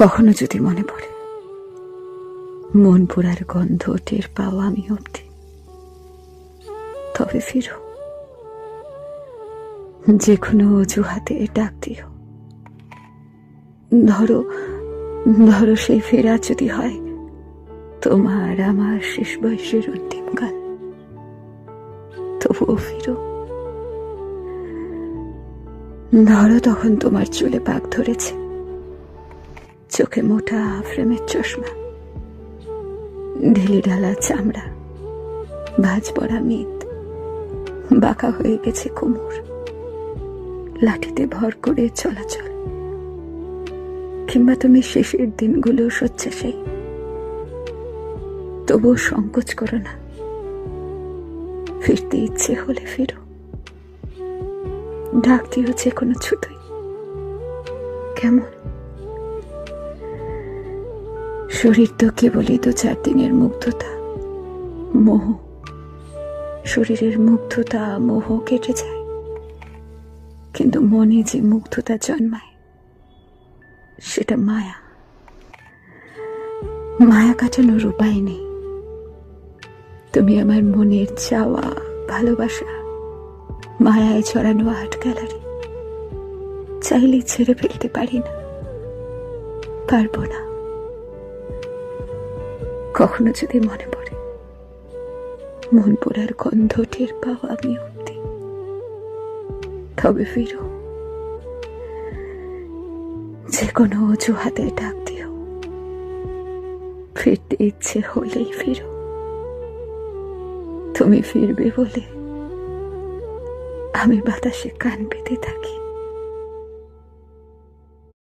কখনো যদি মনে পড়ে, মন পোড়ার গন্ধ টের পাও আমি অব্দি তবে ফিরো। যে কোনো অজুহাতে ডাক দিও। ধরো ধরো সেই ফেরা যদি হয়, তোমার আমার শেষ বয়সের অন্তিম অন্তিমকাল তবুও ফিরো। ধরো তখন তোমার চুলে পাক ধরেছে। চোখে মোটা ফ্রেমের চশমা, ঢিলি ঢালা চামড়া, ভাজ পড়া মেদ বাঁকা হয়ে গেছে কোমর, লাঠিতে ভর করে চলাচল। কিংবা তুমি শেষের দিনগুলো শয্যাশায়ী তবুও সংকোচ করো না। ফিরতে ইচ্ছে হলে ফিরো। ডাক যে কোনো ছুতোই কেমন? শরীর তো কেবলই দু চার দিনের মুগ্ধতা। মোহ, শরীরের মুগ্ধতা, মোহ কেটে যায়। কিন্তু মনে যে মুগ্ধতা জন্মায়, সেটা মায়া। মায়া কাটানোর উপায় নেই। তুমি আমার মনের চাওয়া, ভালোবাসা, মায়ায় ছড়ানো আর্ট গ্যালারি, চাইলেই ছেড়ে ফেলতে পারি না। পারব না। কখনো যদি মনে পড়ে মন পোড়ার গন্ধ টের পাও আমি অব্দি তবে ফিরো। যে কোনো অজুহাতে ডাক দিও। ফিরতে ইচ্ছে হলেই ফিরো। তুমি ফিরবে বলে আমি বাতাসে কান পেতে থাকি।